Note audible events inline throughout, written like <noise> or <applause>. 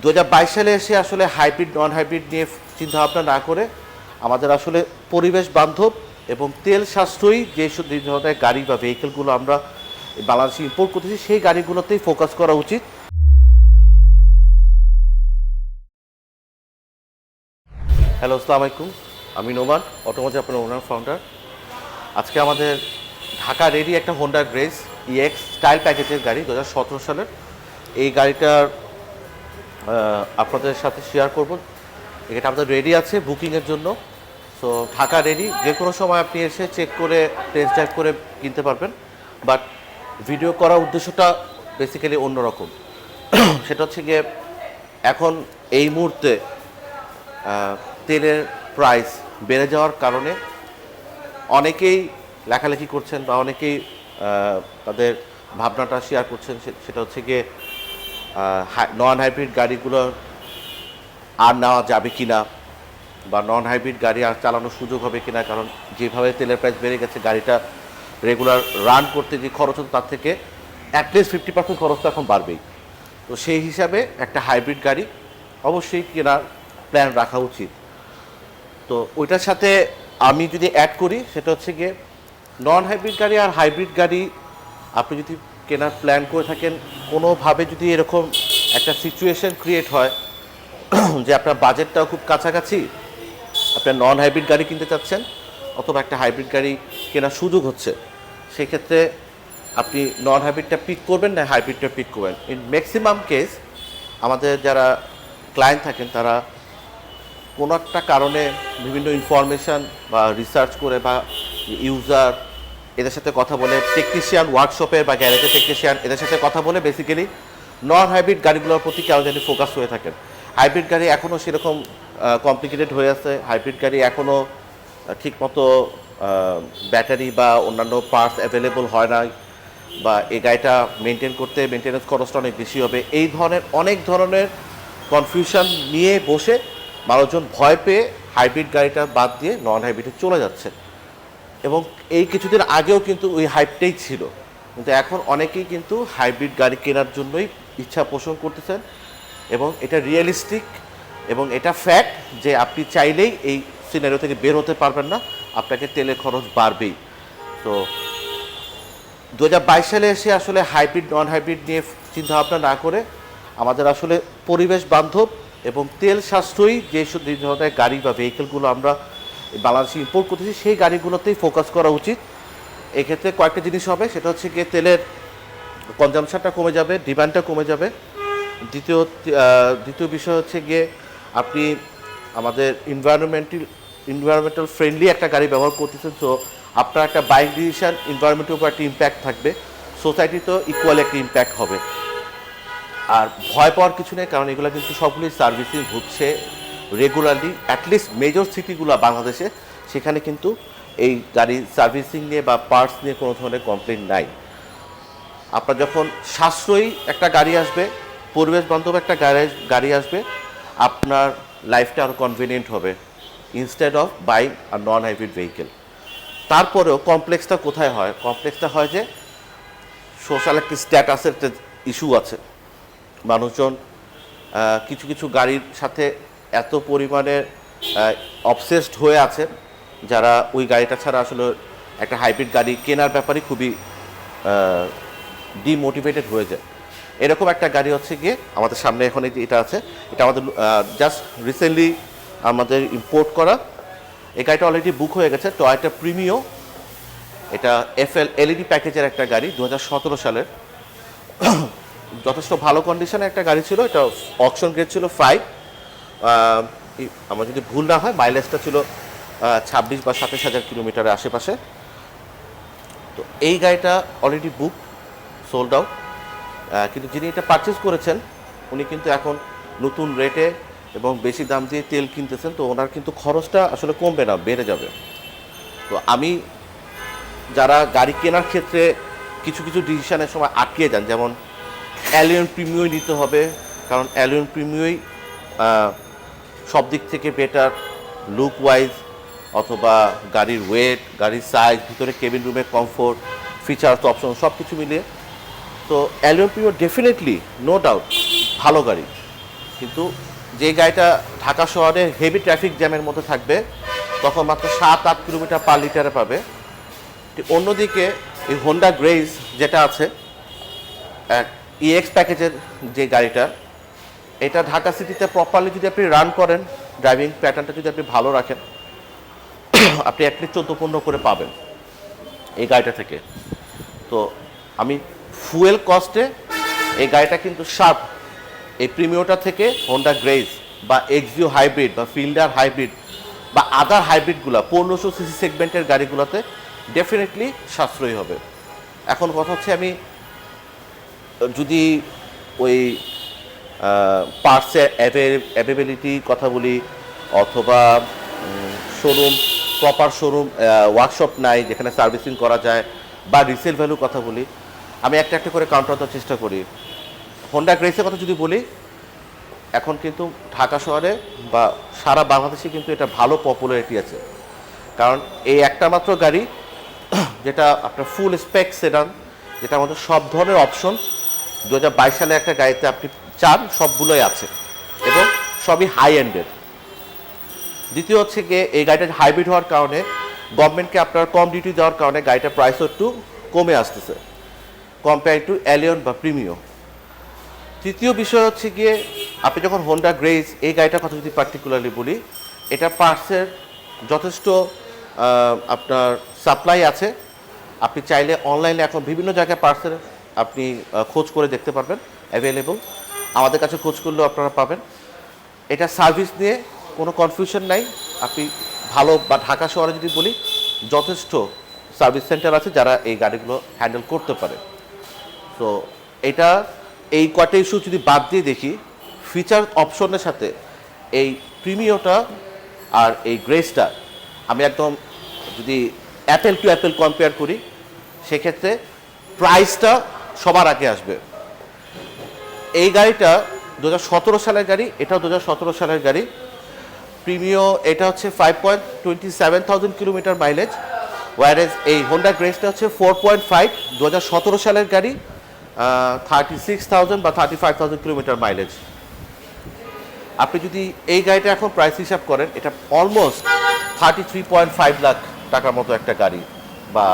দু হাজার বাইশ সালে এসে আসলে হাইব্রিড নন হাইব্রিড নিয়ে চিন্তা ভাবনা না করে আমাদের আসলে পরিবেশ বান্ধব এবং তেল সাশ্রয়ী যে ধরনের গাড়ি বা ভেহিকেলগুলো আমরা বাংলাদেশে ইম্পোর্ট করতেছি, সেই গাড়িগুলোতেই ফোকাস করা উচিত। হ্যালো আসসালামু আলাইকুম। আমি নোমান অটোমোটিভ আপনার ওনার ফাউন্ডার আজকে আমাদের ঢাকা রেডি একটা হোন্ডা গ্রেস ইএক্স স্টাইল প্যাকেজের গাড়ি দু হাজার সতেরো সালের। এই গাড়িটার আপনাদের সাথে শেয়ার করব। এটা আমাদের রেডি আছে বুকিংয়ের জন্য। সো ঢাকা রেডি যে কোনো সময় আপনি এসে চেক করে টেস্ট ড্রাইভ করে কিনতে পারবেন। বাট ভিডিও করার উদ্দেশ্যটা বেসিক্যালি অন্যরকম। <clears throat> সেটা হচ্ছে গিয়ে, এখন এই মুহূর্তে তেলের প্রাইস বেড়ে যাওয়ার কারণে অনেকেই লেখালেখি করছেন বা অনেকেই তাদের ভাবনাটা শেয়ার করছেন। সেটা হচ্ছে গিয়ে নন হাইব্রিড গাড়িগুলো আর নেওয়া যাবে কি না বা নন হাইব্রিড গাড়ি আর চালানোর সুযোগ হবে কিনা, কারণ যেভাবে তেলের প্রাইস বেড়ে গেছে, গাড়িটা রেগুলার রান করতে যে খরচ হতো তার থেকে অ্যাটলিস্ট ফিফটি পার্সেন্ট খরচ তো এখন বাড়বেই। তো সেই হিসাবে একটা হাইব্রিড গাড়ি অবশ্যই কেনার প্ল্যান রাখা উচিত। তো ওইটার সাথে আমি যদি অ্যাড করি, সেটা হচ্ছে গিয়ে নন হাইব্রিড গাড়ি আর হাইব্রিড গাড়ি, আপনি যদি কেনার প্ল্যান করে থাকেন, কোনোভাবে যদি এরকম একটা সিচুয়েশন ক্রিয়েট হয়, যে আপনার বাজেটটাও খুব কাছাকাছি, আপনার নন হাইব্রিড গাড়ি কিনতে চাচ্ছেন, অথবা একটা হাইব্রিড গাড়ি কেনার সুযোগ হচ্ছে, সেক্ষেত্রে আপনি নন হাইব্রিডটা পিক করবেন না হাইব্রিডটা পিক করবেন। ইন ম্যাক্সিমাম কেস আমাদের যারা ক্লায়েন্ট থাকেন, তারা কোনো একটা কারণে বিভিন্ন ইনফরমেশান বা রিসার্চ করে বা ইউজার এদের সাথে কথা বলে টেকনিশিয়ান ওয়ার্কশপের বা গ্যারেজের টেকনিশিয়ান এদের সাথে কথা বলে বেসিক্যালি নন হাইব্রিড গাড়িগুলোর প্রতি কেন জানি ফোকাস হয়ে থাকেন। হাইব্রিড গাড়ি এখনও সেরকম কমপ্লিকেটেড হয়ে আছে। হাইব্রিড গাড়ি এখনও ঠিকমতো ব্যাটারি বা অন্যান্য পার্টস অ্যাভেলেবল হয় না বা এই গাড়িটা মেনটেন করতে মেনটেন্যান্স খরচটা অনেক বেশি হবে। এই ধরনের, অনেক ধরনের কনফিউশন নিয়ে বসে মানুষজন ভয় পেয়ে হাইব্রিড গাড়িটা বাদ দিয়ে নন হাইব্রিডে চলে যাচ্ছে এবং এই কিছুদিন আগেও কিন্তু ওই হাইপটাই ছিল। কিন্তু এখন অনেকেই কিন্তু হাইব্রিড গাড়ি কেনার জন্যই ইচ্ছা পোষণ করতেছেন এবং এটা রিয়েলিস্টিক এবং এটা ফ্যাক্ট যে আপনি চাইলেই এই সিনারিও থেকে বের হতে পারবেন না, আপনাকে তেলের খরচ বাড়বেই। তো দুহাজার বাইশ সালে এসে আসলে হাইব্রিড নন হাইব্রিড নিয়ে চিন্তা ভাবনা না করে আমাদের আসলে পরিবেশ বান্ধব এবং তেল সাশ্রয়ী যে ধরনের গাড়ি বা ভেহিকেলগুলো আমরা বাংলাদেশে ইম্পোর্ট করতেছি, সেই গাড়িগুলোতেই ফোকাস করা উচিত। এক্ষেত্রে কয়েকটা জিনিস হবে, সেটা হচ্ছে গিয়ে তেলের কনজামশনটা কমে যাবে ডিমান্ডটা কমে যাবে। দ্বিতীয় দ্বিতীয় বিষয় হচ্ছে গিয়ে আপনি আমাদের ইনভায়রনমেন্টাল ইনভায়রনমেন্টাল ফ্রেন্ডলি একটা গাড়ি ব্যবহার করতেছেন তো আপনার একটা বাইক ডিসিশন ইনভায়রনমেন্টের উপর একটা ইম্প্যাক্ট থাকবে। সোসাইটিতেও ইকুয়াল একটা ইম্প্যাক্ট হবে। আর ভয় পাওয়ার কিছু নেই, কারণ এগুলো কিন্তু সবগুলোই সার্ভিসিং হচ্ছে রেগুলারলি অ্যাটলিস্ট মেজর সিটিগুলো বাংলাদেশে, সেখানে কিন্তু এই গাড়ি সার্ভিসিং নিয়ে বা পার্টস নিয়ে কোনো ধরনের কমপ্লেন নাই। আপনার যখন সাশ্রয়ী একটা গাড়ি আসবে, পরিবেশ বান্ধব একটা গাড়ি গাড়ি আসবে, আপনার লাইফটা আরও কনভিনিয়েন্ট হবে ইনস্টেড অফ বাইং আর নন হাইব্রিড ভেহিকেল তারপরেও কমপ্লেক্সটা কোথায় হয়? কমপ্লেক্সটা হয় যে সোশ্যাল একটি স্ট্যাটাসের একটা ইস্যু আছে। মানুষজন কিছু কিছু গাড়ির সাথে এত পরিমাণে অবসেসড হয়ে আছে যারা ওই গাড়িটা ছাড়া আসলে একটা হাইব্রিড গাড়ি কেনার ব্যাপারে খুবই ডিমোটিভেটেড হয়ে যায়। এরকম একটা গাড়ি হচ্ছে গিয়ে আমাদের সামনে এখন এটা আছে, এটা আমাদের জাস্ট রিসেন্টলি আমাদের ইম্পোর্ট করা। এই গাড়িটা অলরেডি বুক হয়ে গেছে টয়টা প্রিমিও এটা এফ এল এলইডি প্যাকেজের একটা গাড়ি দু সতেরো সালের। যথেষ্ট ভালো কন্ডিশনে একটা গাড়ি ছিল, এটা অকশন গ্রেড ছিল ফাইভ আমার যদি ভুল না হয় মাইলেজটা ছিল ছাব্বিশ বা সাতাশ হাজার কিলোমিটারের আশেপাশে। তো এই গাড়িটা অলরেডি বুক সোল্ড আউট কিন্তু যিনি এটা পারচেস করেছেন, উনি কিন্তু এখন নতুন রেটে এবং বেশি দাম দিয়ে তেল কিনতেছেন, তো ওনার কিন্তু খরচটা আসলে কমবে না, বেড়ে যাবে। তো আমি যারা গাড়ি কেনার ক্ষেত্রে কিছু কিছু ডিসিশনের সময় আটকে যান, যেমন অ্যালিয়ন প্রিমিয়ই নিতে হবে, কারণ অ্যালিয়ন প্রিমিয়ই সব দিক থেকে বেটার লুক ওয়াইজ অথবা গাড়ির ওয়েট গাড়ির সাইজ ভিতরে কেবিন রুমের কমফোর্ট ফিচার্স অপশন সব কিছু মিলিয়ে। তো Allion Premio definitely no doubt ভালো গাড়ি। কিন্তু যে গাড়িটা ঢাকা শহরে হেভি ট্রাফিক জ্যামের মধ্যে থাকবে, তখন মাত্র সাত, আট কিলোমিটার পার লিটারে পাবে। অন্যদিকে এই হোন্ডা গ্রেজ যেটা আছে ইএক্স প্যাকেজের যে গাড়িটা এটা ঢাকা সিটিতে প্রপারলি যদি আপনি রান করেন ড্রাইভিং প্যাটার্নটা যদি আপনি ভালো রাখেন, <coughs> আপনি অ্যাটলিস্ট চোদ্দ পনেরো করে পাবেন এই গাড়িটা থেকে। তো আমি ফুয়েল কস্টে এই গাড়িটা কিন্তু শার্প এই প্রিমিয়টা থেকে হোন্ডা গ্রেজ বা এক্সিও হাইব্রিড বা ফিল্ডার হাইব্রিড বা আদার হাইব্রিডগুলো পনেরোশো সিসি সেগমেন্টের গাড়িগুলোতে ডেফিনেটলি সাশ্রয়ী হবে। এখন কথা হচ্ছে আমি যদি ওই পার্টসের অ্যাভেবিলিটি কথা বলি অথবা শোরুম প্রপার শোরুম ওয়ার্কশপ নাই যেখানে সার্ভিসিং করা যায় বা রিসেল ভ্যালু কথা বলি, আমি একটা একটা করে কাউন্টার দেওয়ার চেষ্টা করি। হোন্ডা গ্রেসের কথা যদি বলি, এখন কিন্তু ঢাকা শহরে বা সারা বাংলাদেশে কিন্তু এটা ভালো পপুলারিটি আছে। কারণ এই একটা মাত্র গাড়ি, <clears throat> যেটা আপনার ফুল স্পেক সেডান যেটা আমাদের সব ধরনের অপশন দু হাজার বাইশ সালে একটা গাড়িতে আপনি চান সবগুলোই আছে। এবং সবই হাই এন্ডের দ্বিতীয় হচ্ছে গিয়ে এই গাড়িটা হাইব্রিড হওয়ার কারণে গভর্নমেন্টকে আপনার কম ডিউটি দেওয়ার কারণে গাড়িটার প্রাইসও একটু কমে আসতেছে। কম্পেয়ার টু অ্যালিয়ন বা প্রিমিও তৃতীয় বিষয় হচ্ছে গিয়ে আপনি যখন হোন্ডা গ্রেজ এই গাড়িটার কথা যদি পার্টিকুলারলি বলি, এটা পার্টসের যথেষ্ট আপনার সাপ্লাই আছে। আপনি চাইলে অনলাইনে এখন বিভিন্ন জায়গায় পার্টসের আপনি খোঁজ করে দেখতে পারবেন অ্যাভেলেবল আমাদের কাছে খোঁজ করলেও আপনারা পাবেন। এটা সার্ভিস নিয়ে কোনো কনফিউশন নাই। আপনি ভালো বা ঢাকা শহরে যদি বলি, যথেষ্ট সার্ভিস সেন্টার আছে যারা এই গাড়িগুলো হ্যান্ডেল করতে পারে। তো এটা এই কয়টা ইস্যু যদি বাদ দিয়ে দেখি ফিচার অপশনের সাথে এই প্রিমিয়টা আর এই গ্রেসটা আমি একদম যদি অ্যাপেল টু অ্যাপেল কম্পেয়ার করি, সেক্ষেত্রে প্রাইসটা সবার আগে আসবে। এই গাড়িটা দু হাজার সতেরো সালের গাড়ি, এটাও দু হাজার সতেরো সালের গাড়ি। প্রিমিও, এটা হচ্ছে five point twenty seven thousand kilometre mileage ওয়ারেজ এই হোন্ডা গ্রেসটা হচ্ছে ফোর পয়েন্ট ফাইভ দু হাজার সতেরো সালের গাড়ি থার্টি সিক্স থাউজেন্ড বা thirty five thousand kilometre mileage আপনি যদি এই গাড়িটা এখন প্রাইস হিসাব করেন, এটা almost thirty three point five lakh টাকার মতো একটা গাড়ি, বা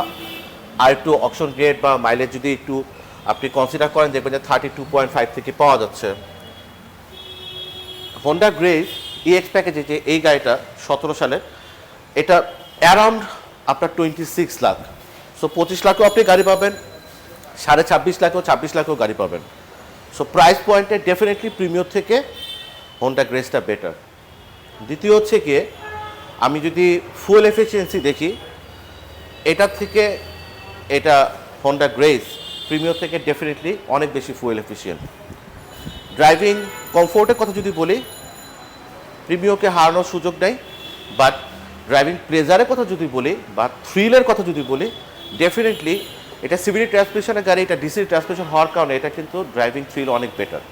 আর একটু অপশন গ্রেড বা মাইলেজ যদি একটু আপনি কনসিডার করেন দেখবেন যে থার্টি টু পয়েন্ট ফাইভ থেকে পাওয়া যাচ্ছে। হোন্ডা গ্রেজ ইএক্স প্যাকেজে যে এই গাড়িটা সতেরো সালে এটা অ্যারাউন্ড আপনার টোয়েন্টি সিক্স লাখ সো পঁচিশ লাখও আপনি গাড়ি পাবেন, সাড়ে ছাব্বিশ লাখও ছাব্বিশ লাখও গাড়ি পাবেন। সো প্রাইস পয়েন্টে ডেফিনেটলি প্রিমিয়র থেকে হোন্ডা গ্রেসটা বেটার দ্বিতীয় হচ্ছে গিয়ে, আমি যদি ফুয়েল এফিসিয়েন্সি দেখি, এটার থেকে এটা হোন্ডা গ্রেস প্রিমিয়র থেকে ডেফিনেটলি অনেক বেশি ফুয়েল এফিসিয়েন্ট ড্রাইভিং কমফোর্টের কথা যদি বলি প্রিমিয়কে হারানোর সুযোগ নেই বাট ড্রাইভিং প্লেজারের কথা যদি বলি, বা থ্রিলের কথা যদি বলি ডেফিনেটলি এটা সিভিলি ট্রান্সমিশনের গাড়ি, এটা ডিসি ট্রান্সমিশন হওয়ার কারণে এটা কিন্তু ড্রাইভিং থ্রিল অনেক বেটার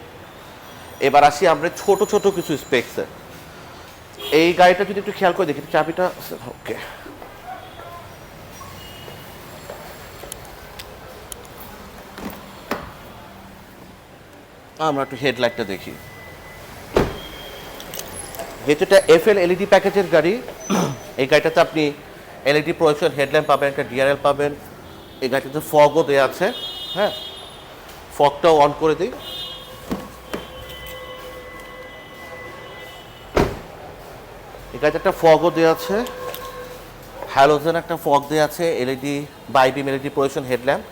এবার আসি আমরা ছোট ছোট কিছু স্পেক্সে এই গাড়িটা যদি একটু খেয়াল করে দেখি, চাবিটা ওকে। আমরা একটু হেডলাইটটা দেখি। যেহেতু এটা এফএল এলইডি প্যাকেজের গাড়ি। <coughs> এই গাড়িটাতে আপনি এলইডি প্রজেকশন হেডল্যাম্প পাবেন, একটা ডিআরএল পাবেন। এই গাড়িটাতে ফগও দেওয়া আছে হ্যাঁ? ফগটাও অন করে দিই। এই গাড়িতে একটা ফগও দেওয়া আছে। হ্যালোজেন একটা ফগ দেওয়া আছে LED bi beam LED projection headlamp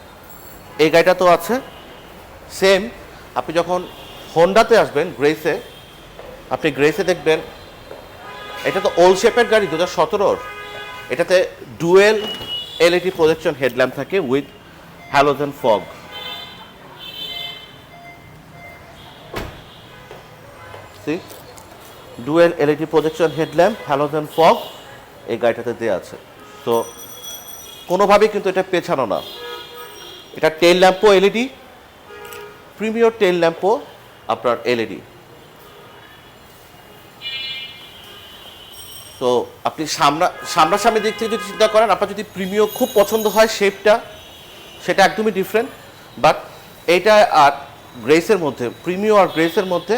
এই গাড়িটা তো আছে। সেম আপনি যখন হোন্ডাতে আসবেন গ্রেসে আপনি গ্রেসে দেখবেন, এটা তো ওল্ড শেপের গাড়ি দু হাজার সতেরোর। এটাতে ডুয়েল এলইডি প্রজেকশন হেডল্যাম্প থাকে with halogen fog see dual LED projection headlamp halogen fog এই গাড়িটাতে দেওয়া আছে। তো কোনোভাবেই কিন্তু এটা পেছানো না। এটা টেল ল্যাম্পও এলইডি প্রিমিয়র টেল ল্যাম্পও আপনার এলইডি। তো আপনি সামনা, সামনাসামনি দিক থেকে যদি চিন্তা করেন, আপনার যদি প্রিমিয় খুব পছন্দ হয় শেপটা, সেটা একদমই ডিফারেন্ট বাট এইটা আর গ্রেসের মধ্যে প্রিমিয় আর গ্রেসের মধ্যে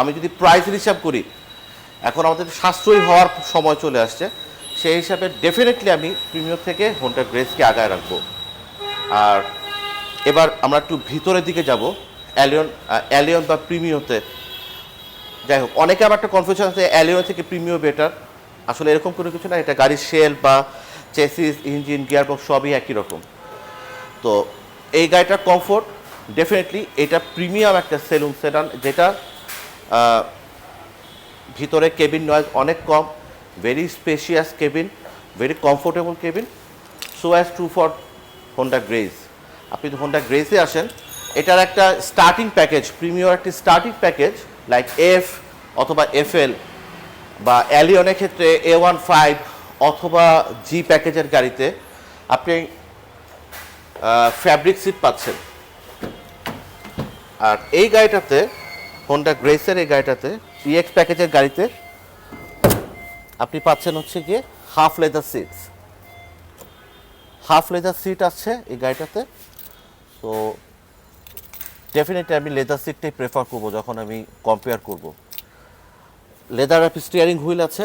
আমি যদি প্রাইসের হিসাব করি, এখন আমাদের সাশ্রয়ী হওয়ার সময় চলে আসছে, সেই হিসাবে ডেফিনেটলি আমি প্রিমিয়ার থেকে হোন্ডা গ্রেসকে আগায় রাখব। আর এবার আমরা একটু ভিতরের দিকে যাব। অ্যালিয়ন অ্যালিয়ন বা প্রিমিওতে যাই হোক, অনেকে আবার একটা কনফিউশন আছে, অ্যালিয়ন থেকে প্রিমিও বেটার আসলে এরকম কোনো কিছু না, এটা গাড়ির শেল বা চেসিস ইঞ্জিন গিয়ারবক্স সবই একই রকম। তো এই গাড়িটার কমফোর্ট ডেফিনেটলি এটা প্রিমিয়াম একটা সেলুন সেডান যেটা ভিতরে কেবিন নয়েজ অনেক কম very spacious cabin very comfortable cabin so as to for Honda Grace আপনি যদি হোন্ডা গ্রেজে আসেন, এটার একটা স্টার্টিং প্যাকেজ প্রিমিয়ার একটি স্টার্টিং প্যাকেজ লাইক এফ অথবা এফএল বা অ্যালিয়নের ক্ষেত্রে এ ওয়ান ফাইভ অথবা জি প্যাকেজের গাড়িতে আপনি ফ্যাব্রিক সিট পাচ্ছেন। আর এই গাড়িটাতে হোন্ডা গ্রেসের এই গাড়িটাতে ইএক্স প্যাকেজের গাড়িতে আপনি পাচ্ছেন হচ্ছে গিয়ে half leather seats half leather seat আছে এই গাড়িটাতে। তো ডেফিনেটলি আমি লেদার সিটটাই প্রেফার করব যখন আমি কম্পেয়ার করব। লেদার অ্যাপ স্টিয়ারিং হুইল আছে,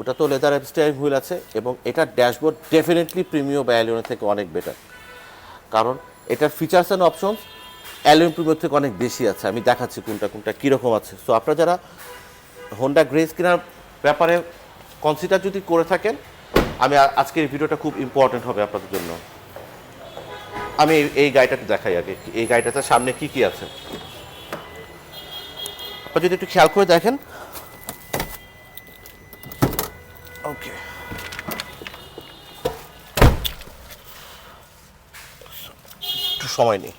ওটা তো লেদার অ্যাপ স্টিয়ারিং হুইল আছে এবং এটার ড্যাশবোর্ড ডেফিনেটলি প্রিমিয়াম বা অ্যালিয়নের থেকে অনেক বেটার কারণ এটার features and options Allion Premio থেকে অনেক বেশি আছে। আমি দেখাচ্ছি কোনটা কোনটা কীরকম আছে। সো আপনারা যারা হোন্ডা গ্রেস কেনার ব্যাপারে কনসিডার যদি করে থাকেন, আমি আজকের ভিডিওটা খুব ইম্পর্টেন্ট হবে আপনাদের জন্য। আমি এই- গাড়িটাকে দেখাই আগে। এই গাড়িটাতে সামনে কি কি আছে? আপনারা যদি একটু খেয়াল করে দেখেন। ওকে একটু সময় নেই।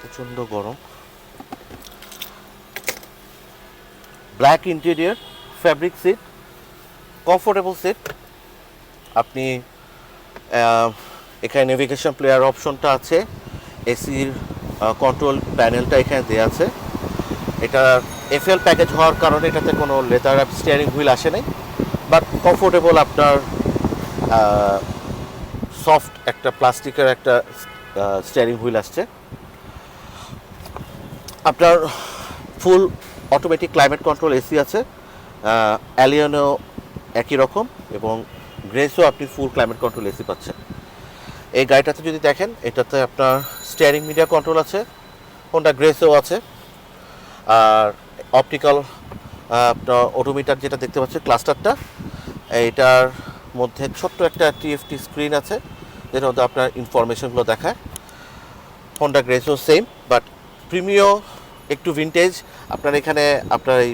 প্রচণ্ড গরম। Black interior fabric seat comfortable seat আপনি এখানে নেভিগেশন প্লেয়ার অপশনটা আছে এসির কন্ট্রোল প্যানেলটা এখানে দেওয়া আছে। এটা এফএল প্যাকেজ হওয়ার কারণে এটাতে কোনো লেদার স্টিয়ারিং হুইল আসে নাই বাট কমফোর্টেবল আপনার সফট একটা প্লাস্টিকের একটা স্টিয়ারিং হুইল আসছে। আপনার full automatic climate control AC আছে অ্যালিয়নও একই রকম এবং গ্রেসও আপনি ফুল ক্লাইমেট কন্ট্রোল এসি পাচ্ছেন। এই গাড়িটাতে যদি দেখেন, এটাতে আপনার স্টিয়ারিং মিডিয়া কন্ট্রোল আছে হোন্ডা গ্রেসও আছে, আর অপটিক্যাল আপনার অটোমিটার যেটা দেখতে পাচ্ছেন ক্লাস্টারটা এইটার মধ্যে ছোট্ট একটা টিএফটি স্ক্রিন আছে যেটা মধ্যে আপনার ইনফরমেশনগুলো দেখায়। হোন্ডা গ্রেসও সেম বাট প্রিমিও একটু ভিনটেজ আপনার এখানে আপনার এই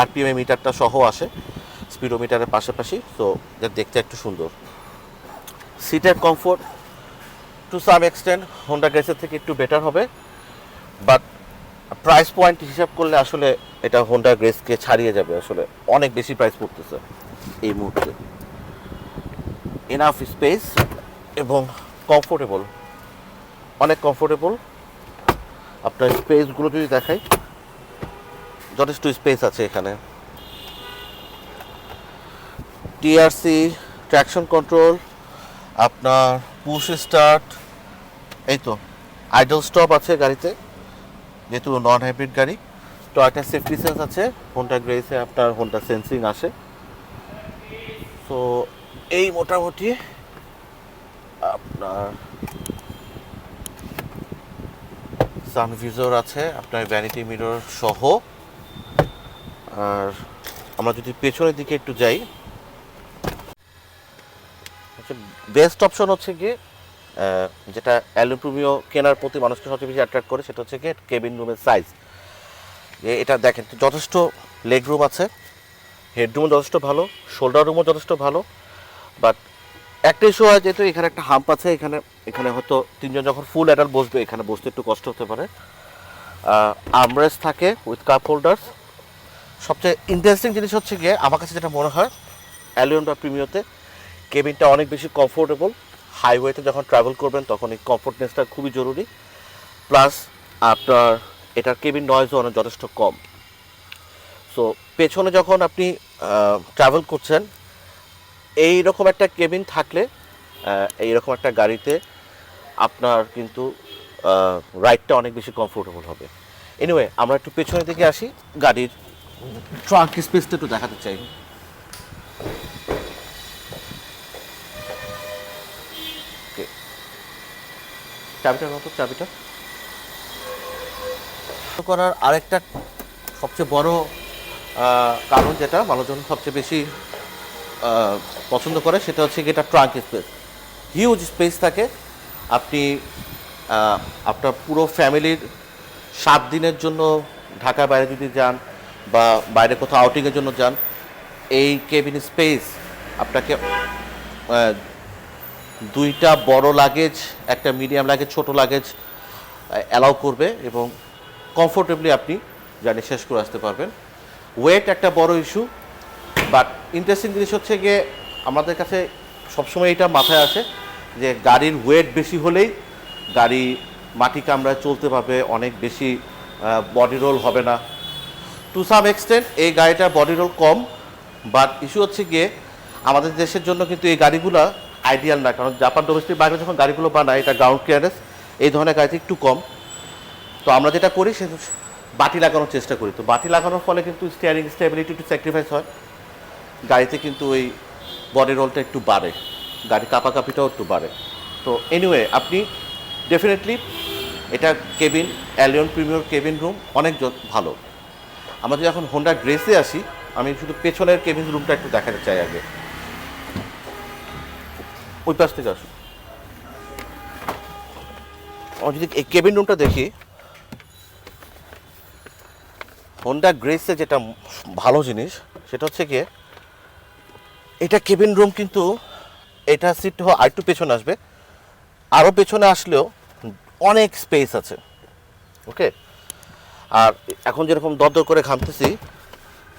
আরপিএম মিটারটা সহ আসে। স্পিডোমিটারের পাশাপাশি, তো যা দেখতে একটু সুন্দর। সিটের comfort to some extent Honda গ্রেসের থেকে একটু বেটার হবে বাট প্রাইস পয়েন্ট হিসাব করলে আসলে এটা হোন্ডা গ্রেসকে ছাড়িয়ে যাবে আসলে। অনেক বেশি প্রাইস পড়তেছে এই মুহূর্তে। এনাফ স্পেস এবং কমফোর্টেবল অনেক কমফোর্টেবল আপনার স্পেসগুলো যদি দেখাই, যথেষ্ট স্পেস আছে এখানে। টিআরসি ট্র্যাকশন কন্ট্রোল আপনার পুশ স্টার্ট এই তো আইডল স্টপ আছে গাড়িতে, যেহেতু নন হাইব্রিড গাড়ি, তো টয়টা সেফটি সেন্স আছে হোন্ডা গ্রেসে আপনার হোন্ডা সেন্সিং আসে। তো এই মোটামুটি আপনার সানভিজর আছে, আপনার ভ্যানিটি মিরর সহ। আর আমরা যদি পেছনের দিকে একটু যাই হচ্ছে বেস্ট অপশন হচ্ছে গিয়ে যেটা অ্যালুপ্রুমিও কেনার প্রতি মানুষকে সবচেয়ে বেশি অ্যাট্রাক্ট করে, সেটা হচ্ছে গিয়ে কেবিন রুমের সাইজ এটা দেখেন, যথেষ্ট লেগ রুম আছে হেডরুমও যথেষ্ট ভালো শোল্ডার রুমও যথেষ্ট ভালো বাট একটা ইস্যু হয় যেহেতু এখানে একটা হাম্প আছে, এখানে এখানে হয়তো তিনজন যখন ফুল অ্যাডাল্ট বসবে, এখানে বসতে একটু কষ্ট হতে পারে। আমরেস থাকে উইথ কাপ হোল্ডার্স সবচেয়ে ইন্টারেস্টিং জিনিস হচ্ছে গিয়ে, আমার কাছে যেটা মনে হয় অ্যালিয়ন বা প্রিমিওতে কেবিনটা অনেক বেশি কমফোর্টেবল হাইওয়েতে যখন ট্রাভেল করবেন, তখন এই কমফোর্টনেসটা খুবই জরুরি। প্লাস আপনার এটার কেবিন নয়েজও অনেক যথেষ্ট কম। সো পেছনে যখন আপনি ট্রাভেল করছেন এই রকম একটা কেবিন থাকলে এই রকম একটা গাড়িতে আপনার কিন্তু রাইডটা অনেক বেশি কমফোর্টেবল হবে। এনিওয়ে আমরা একটু পেছনের দিকে আসি। গাড়ির ট্রাঙ্ক স্পেসটা একটু দেখাতে চাই। চাবিটার মতো চাবিটা। করার আরেকটা সবচেয়ে বড় কারণ যেটা মানুষজন সবচেয়ে বেশি পছন্দ করে, সেটা হচ্ছে এটা ট্রাঙ্ক স্পেস হিউজ স্পেস থাকে। আপনি আপনার পুরো ফ্যামিলির সাত দিনের জন্য ঢাকার বাইরে যদি যান বা বাইরে কোথাও আউটিংয়ের জন্য যান, এই কেবিন স্পেস আপনাকে দুইটা বড় লাগেজ একটা মিডিয়াম লাগেজ ছোট লাগেজ অ্যালাউ করবে এবং কমফোর্টেবলি আপনি জার্নি শেষ করে আসতে পারবেন। ওয়েট একটা বড় ইস্যু বাট ইন্টারেস্টিং জিনিস হচ্ছে গিয়ে আমাদের কাছে সবসময় এটা মাথায় আসে যে গাড়ির ওয়েট বেশি হলেই গাড়ি মাটি কামড়ায় চলতে পারবে, অনেক বেশি বডি রোল হবে না। টু সাম এক্সটেন্ট এই গাড়িটার বডি রোল কম বাট ইস্যু হচ্ছে গিয়ে আমাদের দেশের জন্য কিন্তু এই গাড়িগুলো আইডিয়াল না, কারণ জাপান ডোমেস্টিক বাইরে যখন গাড়িগুলো বানায়, এটা গ্রাউন্ড ক্লিয়ারেন্স এই ধরনের গাড়িতে একটু কম। তো আমরা যেটা করি, সে বাটি লাগানোর চেষ্টা করি। তো বাটি লাগানোর ফলে কিন্তু স্টিয়ারিং স্টেবিলিটি একটু স্যাক্রিফাইস হয়। গাড়িতে কিন্তু ওই বডি রোলটা একটু বাড়ে। গাড়ি কাপাকাপিটাও একটু বাড়ে। তো এনিওয়ে আপনি ডেফিনেটলি এটা cabin Allion Premio cabin room অনেক ভালো। আমরা যদি এখন হোন্ডা গ্রেসে আসি, আমি শুধু পেছনের কেবিন রুমটা একটু দেখাতে চাই আগে। ওই পাশ থেকে আসুন। আমরা যদি এই কেবিন রুমটা দেখি হোন্ডা গ্রেসে যেটা ভালো জিনিস, সেটা হচ্ছে গিয়ে, এটা কেবিন রুম কিন্তু এটা সিট আর একটু পেছনে আসবে। আরও পেছনে আসলেও অনেক স্পেস আছে ওকে আর এখন যেরকম দরদর করে ঘামতেছি,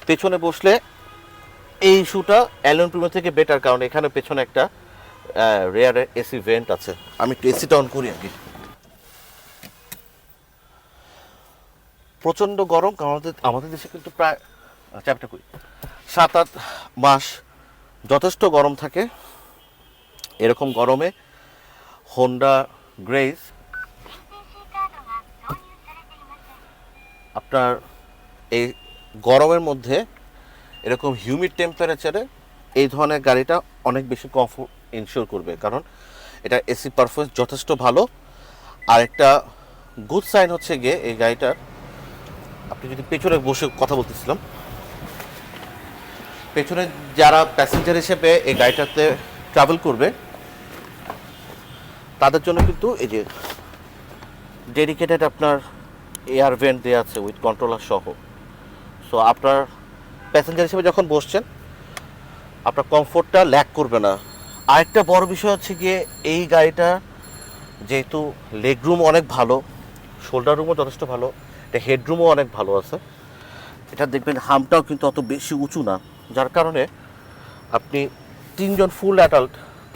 পেছনে বসলে এই ইস্যুটা অ্যালন প্রিমিয়ার থেকে বেটার কারণ এখানে পেছনে একটা রেয়ার এসি ভেন্ট আছে। আমি একটু এসিটা অন করি আগে। প্রচণ্ড গরম, কারণ আমাদের আমাদের দেশে কিন্তু প্রায় চ্যাপটা করি। সাত আট মাস যথেষ্ট গরম থাকে। এরকম গরমে হোন্ডা গ্রেস আপনার এই গরমের মধ্যে এরকম হিউমিড টেম্পারেচারে এই ধরনের গাড়িটা অনেক বেশি কমফোর্ট ইনশিওর করবে। কারণ এটা এসি পারফরমেন্স যথেষ্ট ভালো। আর একটা গুড সাইন হচ্ছে গিয়ে এই গাড়িটার, আপনি যদি পেছনে বসে কথা বলতেছিলাম, পেছনে যারা প্যাসেঞ্জার হিসেবে এই গাড়িটাতে ট্রাভেল করবে, তাদের জন্য কিন্তু এই যে ডেডিকেটেড আপনার এয়ার ভেন্ট দেওয়া আছে উইথ কন্ট্রোলার সহ। সো আপনার প্যাসেঞ্জার হিসেবে যখন বসছেন, আপনার কমফোর্টটা ল্যাক করবে না। আরেকটা বড় বিষয় হচ্ছে গিয়ে এই গাড়িটা যেহেতু লেগ রুম অনেক ভালো শোল্ডার রুমও যথেষ্ট ভালো এটা হেডরুমও অনেক ভালো আছে। এটা দেখবেন হামটাও কিন্তু অত বেশি উঁচু না, যার কারণে আপনি তিনজন ফুল অ্যাডাল্ট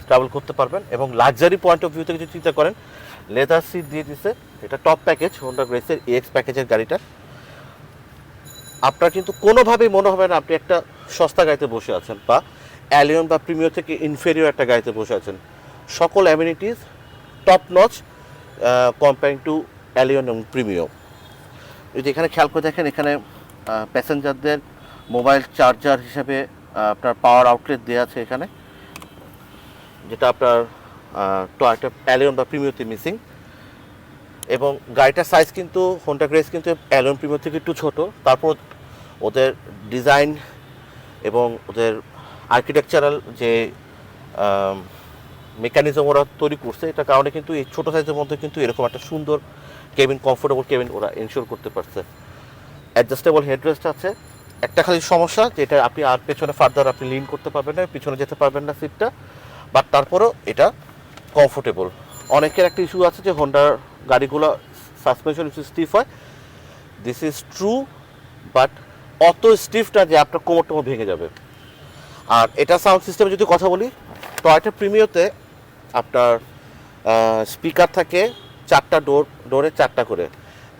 ট্রাভেল করতে পারবেন এবং লাক্সারি পয়েন্ট অফ ভিউ থেকে যদি চিন্তা করেন লেদার সিট দিয়ে দিছে, এটা টপ প্যাকেজ হোন্ডা গ্রেসের এক্স প্যাকেজের গাড়িটা। আপনার কিন্তু কোনোভাবেই মনে হবে না আপনি একটা সস্তা গাড়িতে বসে আছেন বা অ্যালিয়ন বা প্রিমিয়র থেকে ইনফেরিয়র একটা গাড়িতে বসে আছেন। সকল amenities top notch comparing to Allion এবং প্রিমিয়র। যদি এখানে খেয়াল করে দেখেন, এখানে প্যাসেঞ্জারদের মোবাইল চার্জার হিসেবে আপনার পাওয়ার আউটলেট দেওয়া আছে এখানে, যেটা আপনার টয়টা অ্যালিয়ন বা প্রিমিয়রতে মিসিং এবং গাড়িটার সাইজ কিন্তু হোন্ডা গ্রেস কিন্তু অ্যালিয়ন প্রিমিয়র থেকে একটু ছোট। তারপর ওদের ডিজাইন এবং ওদের আর্কিটেকচারাল যে মেকানিজম ওরা তৈরি করছে এটা কারণে কিন্তু এই ছোটো সাইজের মধ্যে কিন্তু এরকম একটা সুন্দর কেবিন কমফোর্টেবল কেবিন ওরা এনশিওর করতে পারছে। অ্যাডজাস্টেবল হেডরেস্ট আছে। একটা খালি সমস্যা, যেটা আপনি আর পেছনে ফার্দার আপনি লিন করতে পারবেন না, পিছনে যেতে পারবেন না সিটটা বাট তারপরেও এটা কমফোর্টেবল অনেকের একটা ইস্যু আছে যে হোন্ডার গাড়িগুলো সাসপেনশন একটু স্টিফ হয়। দিস ইজ ট্রু বাট অত স্টিফটা যে, আপনার কোমর টোমর ভেঙে যাবে। আর এটা সাউন্ড সিস্টেমে যদি কথা বলি টয়টা প্রিমিয়তে আপনার স্পিকার থাকে চারটা ডোর ডোরে চারটা করে।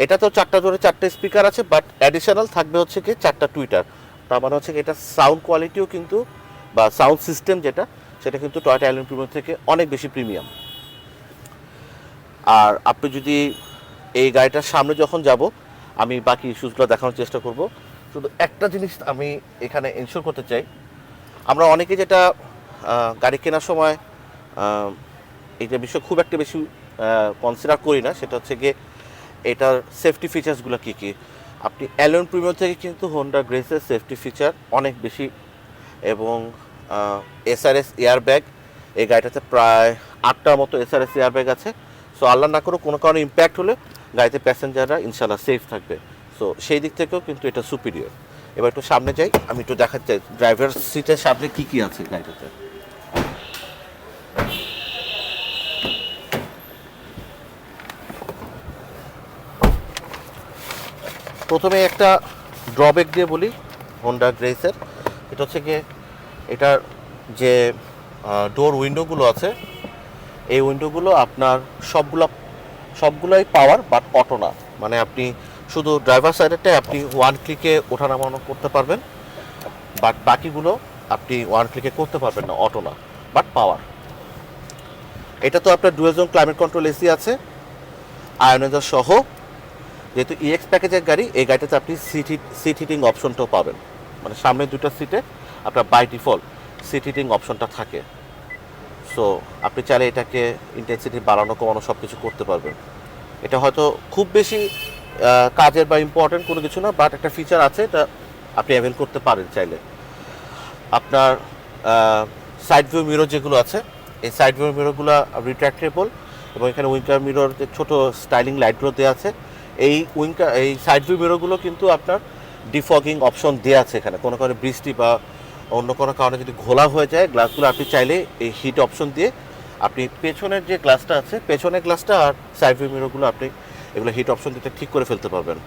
এটা তো চারটা ডোরে চারটে স্পিকার আছে বাট অ্যাডিশনাল থাকবে হচ্ছে কি চারটা টুইটার তার মানে হচ্ছে কি এটা সাউন্ড কোয়ালিটিও কিন্তু, বা সাউন্ড সিস্টেম যেটা, সেটা কিন্তু টয়টা অ্যালেন প্রিমিয়াম থেকে অনেক বেশি প্রিমিয়াম আর আপনি যদি এই গাড়িটার সামনে যখন যাব, আমি বাকি ইস্যুসগুলো দেখানোর চেষ্টা করব। শুধু একটা জিনিস আমি এখানে এনশোর করতে চাই আমরা অনেকে যেটা গাড়ি কেনার সময় এইটা বিষয় খুব একটা বেশি কনসিডার করি না। সেটা হচ্ছে গিয়ে এটার সেফটি ফিচার্সগুলো কী কী? আপনি অ্যালোন প্রিমিয়াম থেকে কিন্তু হোন্ডা গ্রেসের সেফটি ফিচার অনেক বেশি এবং এসআরএস এয়ার ব্যাগ এই গাড়িটাতে প্রায় আটটার মতো এসআরএস এয়ার ব্যাগ আছে। সো আল্লাহ না করে কোনো কারণে ইম্প্যাক্ট হলে গাড়িতে প্যাসেঞ্জাররা ইনশাল্লাহ সেফ থাকবে। সো সেই দিক থেকেও কিন্তু এটা সুপিরিয়র এবার একটু সামনে যাই, আমি একটু দেখাতে চাই ড্রাইভার সিটের সামনে কী কী আছে গাড়িটাতে? প্রথমে একটা ড্রব্যাক দিয়ে বলি হোন্ডা গ্রেসের এটা হচ্ছে গিয়ে, এটার যে ডোর উইন্ডোগুলো আছে, এই উইন্ডোগুলো আপনার সবগুলো, সবগুলোই পাওয়ার বাট অটো না। মানে আপনি শুধু ড্রাইভার সাইডেরটাই আপনি ওয়ান ক্লিকে ওঠা নামানো করতে পারবেন বাট বাকিগুলো আপনি ওয়ান ক্লিকে করতে পারবেন না অটো না বাট পাওয়ার এটা তো আপনার ডুয়েজন ক্লাইমেট কন্ট্রোল এসি আছে আয়নাইজার সহ, যেহেতু ইএক্স প্যাকেজের গাড়ি, এই গাড়িটাতে আপনি সিট সিট হিটিং অপশনটাও পাবেন। মানে সামনে দুটো সিটে আপনার বাই ডিফল্ট সিট হিটিং অপশনটা থাকে। সো আপনি চাইলে এটাকে ইন্টেন্সিটি বাড়ানো, কমানো সব কিছু করতে পারবেন। এটা হয়তো খুব বেশি কাজের বা ইম্পর্টেন্ট কোনো কিছু না বাট একটা ফিচার আছে, এটা আপনি অ্যাভেল করতে পারেন চাইলে। আপনার সাইড ভিউ মিরর যেগুলো আছে, এই সাইড ভিউ মিররগুলো রিট্রাক্টেবল এবং এখানে উইঙ্কার মিরর যে ছোটো স্টাইলিং লাইটগুলো দেওয়া আছে, এই উইঙ্কার এই সাইড ভিউ মিররগুলো কিন্তু আপনার ডিফগিং অপশন দেওয়া আছে এখানে। কোনো কারণে বৃষ্টি বা অন্য কোনো কারণে যদি ঘোলা হয়ে যায় গ্লাসগুলো আপনি চাইলে এই হিট অপশন দিয়ে আপনি পেছনের যে গ্লাসটা আছে, পেছনের গ্লাসটা আর সাইড ভিউ মিররগুলো আপনি এগুলো হিট অপশন দিতে ঠিক করে ফেলতে পারবেন।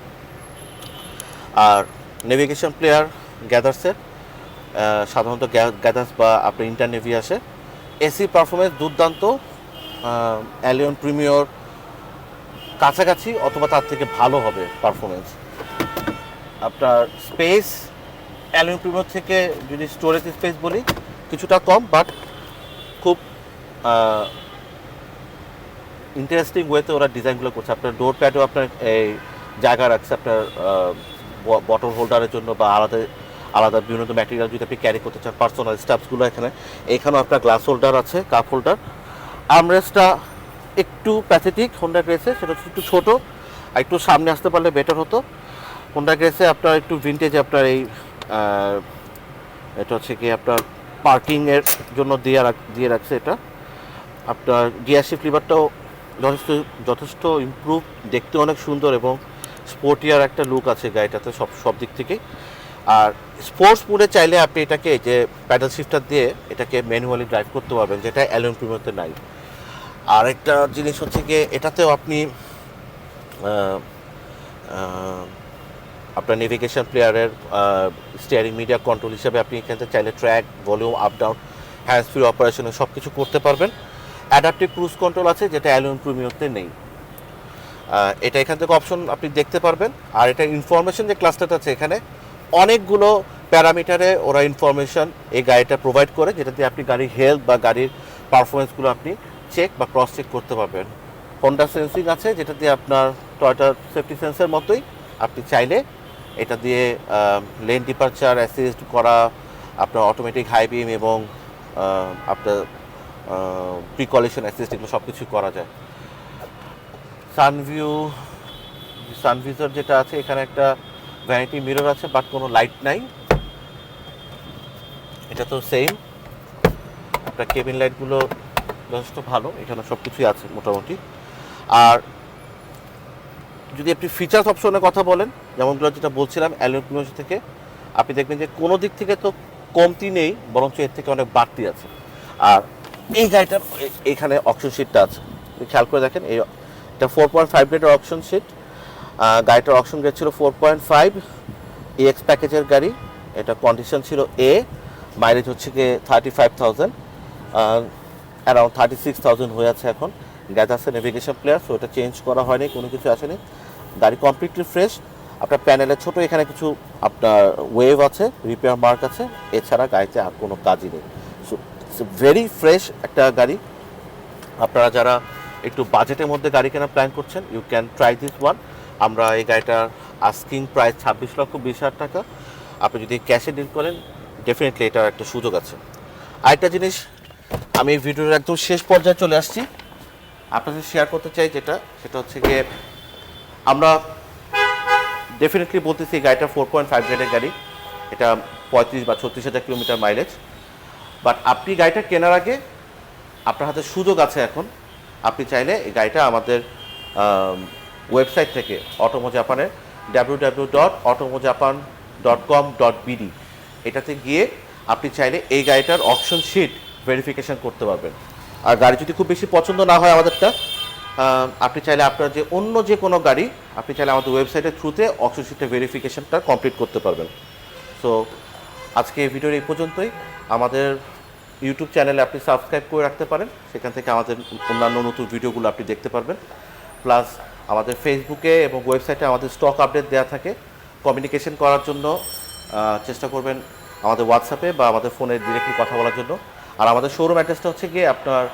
আর নেভিগেশন প্লেয়ার গ্যাদার্সের সাধারণত গ্যাদার্স বা আপনার ইন্টারনেভি আসে। এসি পারফরমেন্স দুর্দান্ত অ্যালিয়ন প্রিমিয়র কাছাকাছি অথবা তার থেকে ভালো হবে পারফরমেন্স আপনার স্পেস অ্যালিয়ন প্রিমিয়র থেকে যদি স্টোরেজ স্পেস বলি, কিছুটা কম বাট খুব ইন্টারেস্টিং ওয়েতে ওরা ডিজাইনগুলো করছে। আপনার ডোর প্যাডও আপনার, এই, জায়গা রাখছে আপনার বটল হোল্ডারের জন্য বা আলাদা আলাদা বিভিন্ন ম্যাটেরিয়াল যদি আপনি ক্যারি করতে চান পার্সোনাল স্টাফসগুলো এখানে। এখানেও আপনার গ্লাস হোল্ডার আছে কাপ হোল্ডার আমরেসটা একটু প্যাথেটিক হোন্ডা গ্রেসে সেটা একটু ছোটো। আর একটু সামনে আসতে পারলে বেটার হতো। হোন্ডা গ্রেসে আপনার একটু ভিন্টেজ আপনার এই এটা হচ্ছে কি আপনার পার্কিংয়ের জন্য দিয়ে রাখ, দিয়ে রাখছে এটা। আপনার গিয়ার শিফট লিভারটাও যথেষ্ট যথেষ্ট ইমপ্রুভ দেখতে অনেক সুন্দর এবং স্পোর্টিয়ার একটা লুক আছে গাড়িটাতে সব সব দিক থেকে। আর স্পোর্টস মোডে চাইলে আপনি এটাকে যে প্যাডেল শিফটার দিয়ে এটাকে ম্যানুয়ালি ড্রাইভ করতে পারবেন, যেটা অ্যালুন প্রিমিয়ারতে নাই। আর একটা জিনিস হচ্ছে গিয়ে, এটাতেও আপনি আপনার নেভিগেশন প্লেয়ারের স্টিয়ারিং মিডিয়া কন্ট্রোল হিসেবে আপনি এখান চাইলে track volume up down hands free অপারেশনে সব কিছু করতে পারবেন। অ্যাডাপটিভ ক্রুজ কন্ট্রোল আছে, যেটা অ্যালুন প্রিমিয়ারতে নেই। এটা এখান থেকে অপশন আপনি দেখতে পারবেন। আর এটা ইনফরমেশন যে ক্লাস্টারটা আছে এখানে, অনেকগুলো প্যারামিটারে ওরা ইনফরমেশন এই গাড়িটা প্রোভাইড করে, যেটা দিয়ে আপনি গাড়ির হেলথ বা গাড়ির পারফরমেন্সগুলো আপনি চেক বা ক্রস চেক করতে পারবেন। হোন্ডা সেন্সিং আছে, যেটা দিয়ে আপনার টয়টার সেফটি সেন্সের মতোই আপনি চাইলে এটা দিয়ে লেন ডিপারচার অ্যাসিস্ট করা, আপনার অটোমেটিক হাই বিম এবং আপনার প্রিকলেশন অ্যাসিস্ট এগুলো সব কিছু করা যায়। সানভিউ সানভিউজার যেটা আছে, এখানে একটা ভ্যানিটি মিরর আছে বাট কোনো লাইট নাই। এটা তো সেম আপনার কেবিন লাইটগুলো যথেষ্ট ভালো, এখানে সব কিছুই আছে মোটামুটি। আর যদি আপনি ফিচার্স অপশনের কথা বলেন যেমনগুলো যেটা বলছিলাম অ্যালুমিনিয়াম থেকে, আপনি দেখবেন যে কোনো দিক থেকে তো কমতি নেই, বরঞ্চ এর থেকে অনেক বাড়তি আছে। আর এই গাড়িটা, এখানে অপশন শিটটা আছে। খেয়াল করে দেখেন, এই এটা ফোর পয়েন্ট ফাইভ গ্রেডের অপশন শিট গাড়িটার অপশন গ্রেড ছিল ফোর পয়েন্ট ফাইভ এক্স প্যাকেজের গাড়ি। এটা কন্ডিশন ছিল এ মাইলেজ হচ্ছে গিয়ে thirty five thousand around thirty six thousand হয়ে আছে এখন। গ্যাস আছে নেভিগেশন প্লেয়ার সো এটা চেঞ্জ করা হয়নি, কোনো কিছু আসেনি। গাড়ি কমপ্লিটলি ফ্রেশ আপনার প্যানেলে ছোট, এখানে কিছু আপনার ওয়েভ আছে রিপেয়ার মার্ক আছে। এছাড়া গাড়িতে আর কোনো কাজই নেই। ভেরি ফ্রেশ একটা গাড়ি। আপনারা যারা একটু বাজেটের মধ্যে গাড়ি কেনার প্ল্যান করছেন you can try this one আমরা এই গাড়িটার আস্কিং প্রাইস ছাব্বিশ লক্ষ বিশ হাজার টাকা। আপনি যদি ক্যাশে ডিল করেন ডেফিনেটলি এটার একটা সুযোগ আছে। আরেকটা জিনিস, আমি এই ভিডিওর একদম শেষ পর্যায়ে চলে আসছি। আপনাদের শেয়ার করতে চাই যেটা, সেটা হচ্ছে গিয়ে আমরা ডেফিনেটলি বলতেছি গাড়িটা ফোর পয়েন্ট ফাইভ গাড়ি। এটা পঁয়ত্রিশ বা ছত্রিশ হাজার কিলোমিটার মাইলেজ বাট আপনি গাড়িটা কেনার আগে আপনার হাতে সুযোগ আছে এখন। আপনি চাইলে এই গাড়িটা আমাদের ওয়েবসাইট থেকে অটোমো জাপানের W W dot Automo Japan dot com dot BD এটাতে গিয়ে আপনি চাইলে এই গাড়িটার অপশন শিট ভেরিফিকেশন করতে পারবেন। আর গাড়ি যদি খুব বেশি পছন্দ না হয় আমাদেরটা আপনি চাইলে আপনার যে অন্য যে কোনো গাড়ি, আপনি চাইলে আমাদের ওয়েবসাইটের থ্রুতে অপশন শিটের ভেরিফিকেশনটা কমপ্লিট করতে পারবেন। সো আজকে এই ভিডিওর এই পর্যন্তই। আমাদের ইউটিউব চ্যানেলে আপনি সাবস্ক্রাইব করে রাখতে পারেন। সেখান থেকে আমাদের অন্যান্য নতুন ভিডিওগুলো আপনি দেখতে পারবেন। প্লাস আমাদের ফেসবুকে এবং ওয়েবসাইটে আমাদের স্টক আপডেট দেওয়া থাকে। কমিউনিকেশন করার জন্য চেষ্টা করবেন আমাদের হোয়াটসঅ্যাপে বা আমাদের ফোনে ডিরেক্টলি কথা বলার জন্য। আর আমাদের শোরুম অ্যাড্রেসটা হচ্ছে গিয়ে আপনার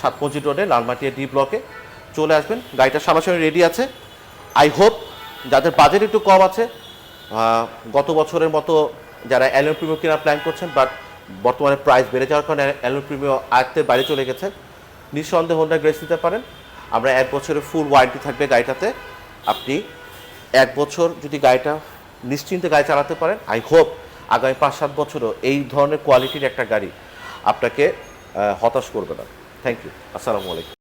সাতপঞ্জি রোডে লালমাটিয়া ডি ব্লকে চলে আসবেন। গাড়িটা সামনাসামনি রেডি আছে। আই হোপ যাদের বাজেট একটু কম আছে গত বছরের মতো যারা অ্যালুম প্রিমিয়াম কেনার প্ল্যান করছেন বাট বর্তমানে প্রাইস বেড়ে যাওয়ার কারণে অ্যালুম প্রিমিয়াম আয়ত্তের বাইরে চলে গেছে নিঃসন্দেহে হোন্ডা গ্রেস নিতে পারেন। আমরা এক বছরের ফুল ওয়ারেন্টি থাকবে গাড়িটাতে। আপনি এক বছর যদি গাড়িটা নিশ্চিন্তে গাড়ি চালাতে পারেন আই হোপ আগামী পাঁচ সাত বছরও এই ধরনের কোয়ালিটির একটা গাড়ি আপনাকে হতাশ করবে না। থ্যাংক ইউ আসসালামু আলাইকুম।